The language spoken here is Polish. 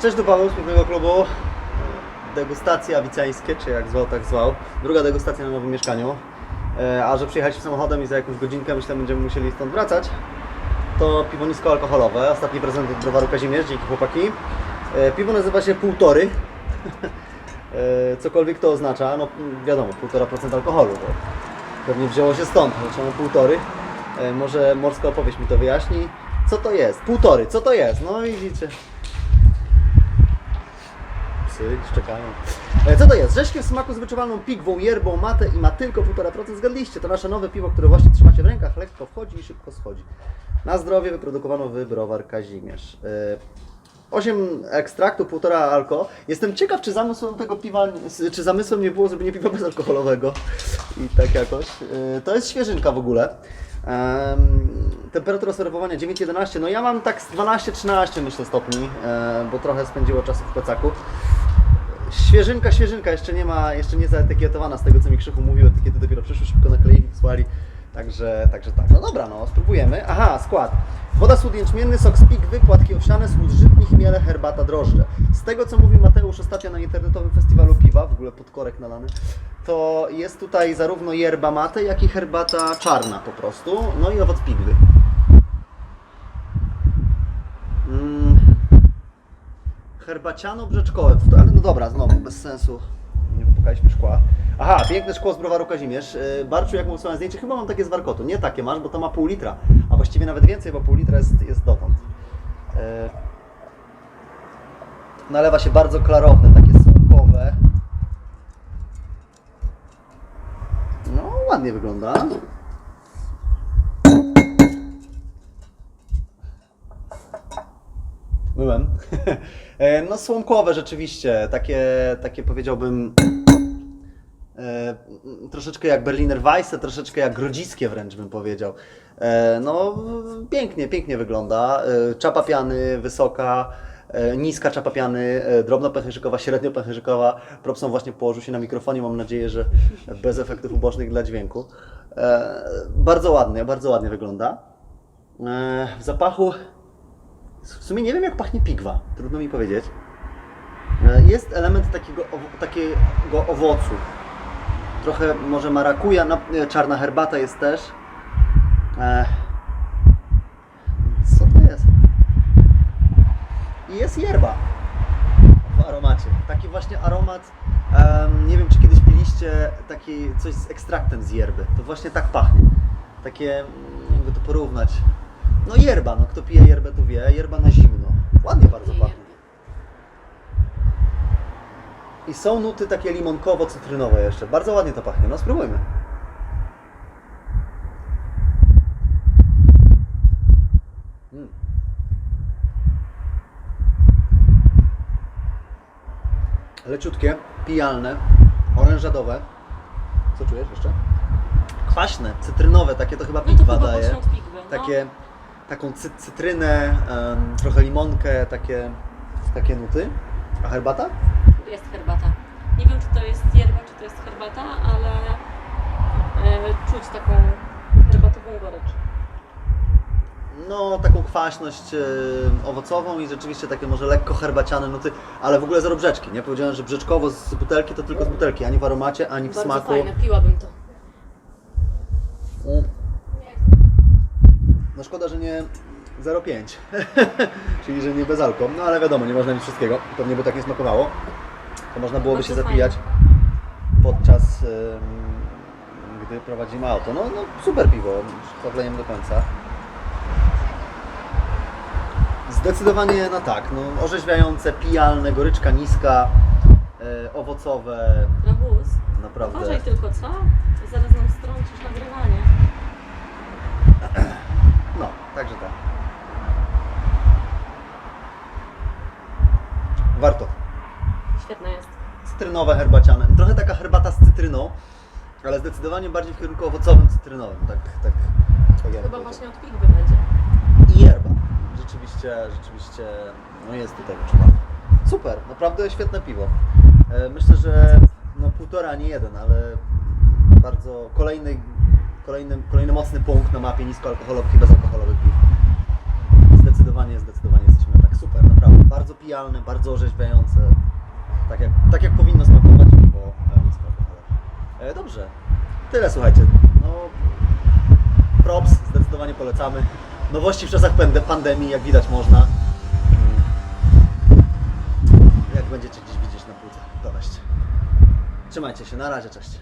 Cześć do Paweł z pięknego klubu. Degustacja wicańskie, czy jak zwał, tak zwał. Druga degustacja na nowym mieszkaniu. E, A że przyjechaliśmy samochodem i za jakąś godzinkę myślę będziemy musieli stąd wracać, to piwo niskoalkoholowe. Ostatni prezent od browaru Kazimierz, dzięki chłopaki. E, Piwo nazywa się Półtory. E, Cokolwiek to oznacza, no wiadomo, 1,5% alkoholu. To pewnie wzięło się stąd, dlaczego półtory. E, Może morska opowieść mi to wyjaśni. Co to jest? Półtory, co to jest? No widzicie. Psy szczekają. E, Co to jest? Rzeźkie w smaku z wyczuwalną pigwą, yerbą, matę i ma tylko 1,5%. Zgadliście, to nasze nowe piwo, które właśnie trzymacie w rękach, lekko wchodzi i szybko schodzi. Na zdrowie wyprodukowano w browar Kazimierz. E, 8 ekstraktu, 1,5 alko. Jestem ciekaw, czy zamysłem tego piwa, czy zamysłem nie było zrobienie piwa bezalkoholowego i tak jakoś. E, To jest świeżynka w ogóle. Em, temperatura serwowania 9-11, no ja mam tak z 12-13 myślę stopni, e, bo trochę spędziło czasu w plecaku. Świeżynka, świeżynka, jeszcze nie ma, jeszcze nie zaetykietowana z tego co mi Krzychu mówił, etykiety dopiero przyszły, szybko nakleili, wysłali. Także, także tak. No dobra, no spróbujemy. Aha, skład. Woda, słód jęczmienny, sok z pigwy, płatki owsiane, słód żytni, chmiele, herbata, drożdże. Z tego co mówił Mateusz ostatnio na internetowym festiwalu piwa, w ogóle podkorek nalany, to jest tutaj zarówno yerba mate, jak i herbata czarna po prostu, no i owoc pigwy. Mm. Herbaciano-brzeczkowe, ale no dobra, znowu, bez sensu. Nie wypukaliśmy szkła. Aha, piękne szkło z browaru Kazimierz. Yy, Barczu, jak mu wysłałem zdjęcie, chyba mam takie z warkotu. Nie takie masz, bo to ma pół litra, a właściwie nawet więcej, bo pół litra jest, jest dotąd. Yy. Nalewa się bardzo klarowne, takie słomkowe. No, ładnie wygląda. Myłem. E, No słomkowe rzeczywiście, takie, takie powiedziałbym e, troszeczkę jak Berliner Weisse, troszeczkę jak grodziskie wręcz bym powiedział. E, No pięknie, pięknie wygląda. E, Czapa piany wysoka, e, niska czapa piany, e, drobnopęcherzykowa, średniopęcherzykowa. Propson właśnie położył się na mikrofonie, mam nadzieję, że bez efektów ubocznych dla dźwięku. E, Bardzo ładnie, bardzo ładnie wygląda. E, W zapachu w sumie nie wiem, jak pachnie pigwa. Trudno mi powiedzieć. E, Jest element takiego, takiego owocu. Trochę może marakuja, no, e, czarna herbata jest też. E, Co to jest? I jest yerba w aromacie. Taki właśnie aromat. nie wiem, czy kiedyś piliście taki coś z ekstraktem z yerby. To właśnie tak pachnie. Takie, jakby to porównać. No yerba, no kto pije yerbę, to wie. Yerba na zimno. Ładnie bardzo pachnie. I są nuty takie limonkowo-cytrynowe jeszcze. Bardzo ładnie to pachnie. No spróbujmy. Mm. Leciutkie, pijalne, orężadowe. Co czujesz jeszcze? Kwaśne, cytrynowe, takie to chyba No pigwa daje. pigwy. No. Takie, taką cy cytrynę, em, trochę limonkę, takie, takie nuty. A herbata? Jest herbata. Nie wiem, czy to jest yerba, czy to jest herbata, ale e, czuć taką herbatową gorycz. No, taką kwaśność e, owocową i rzeczywiście takie może lekko herbaciane nuty, ale w ogóle zero brzeczki, nie? Powiedziałem, że brzeczkowo z butelki to tylko z butelki, ani w aromacie, ani w Bardzo smaku. fajne, piłabym to. Mm. No szkoda, że nie 0,5, czyli że nie bez alko. No ale wiadomo, nie można mieć wszystkiego, pewnie by tak nie smakowało. To można byłoby się Bardzo zapijać podczas, em, gdy prowadzimy auto. No, no super piwo, chwalejem do końca. Zdecydowanie na tak, no, orzeźwiające, pijalne, goryczka niska, e, owocowe, Rabus. naprawdę. Uważaj tylko, co? Bo zaraz nam strącisz nagrywanie. No, także tak. Warto. Świetna jest. Cytrynowe, herbaciane. Trochę taka herbata z cytryną, ale zdecydowanie bardziej w kierunku owocowym, cytrynowym. Tak, tak. tak ja bym Chyba właśnie od pigwy będzie. I yerba. Rzeczywiście, rzeczywiście, no jest tutaj wyczuwalne. Super, naprawdę świetne piwo. E, Myślę, że no półtora, nie jeden, ale bardzo kolejny Kolejny, kolejny mocny punkt na mapie niskoalkoholowych i bezalkoholowych piw. Zdecydowanie, zdecydowanie jesteśmy tak super, naprawdę. Bardzo pijalne, bardzo orzeźwiające. Tak jak, tak jak powinno smakować piwo e, niskoalkoholowe. E, dobrze. Tyle słuchajcie. No, props, zdecydowanie polecamy. Nowości w czasach pande- pandemii, jak widać można. Mm. Jak będziecie gdzieś widzieć na półce, to weźcie. Trzymajcie się, na razie, cześć.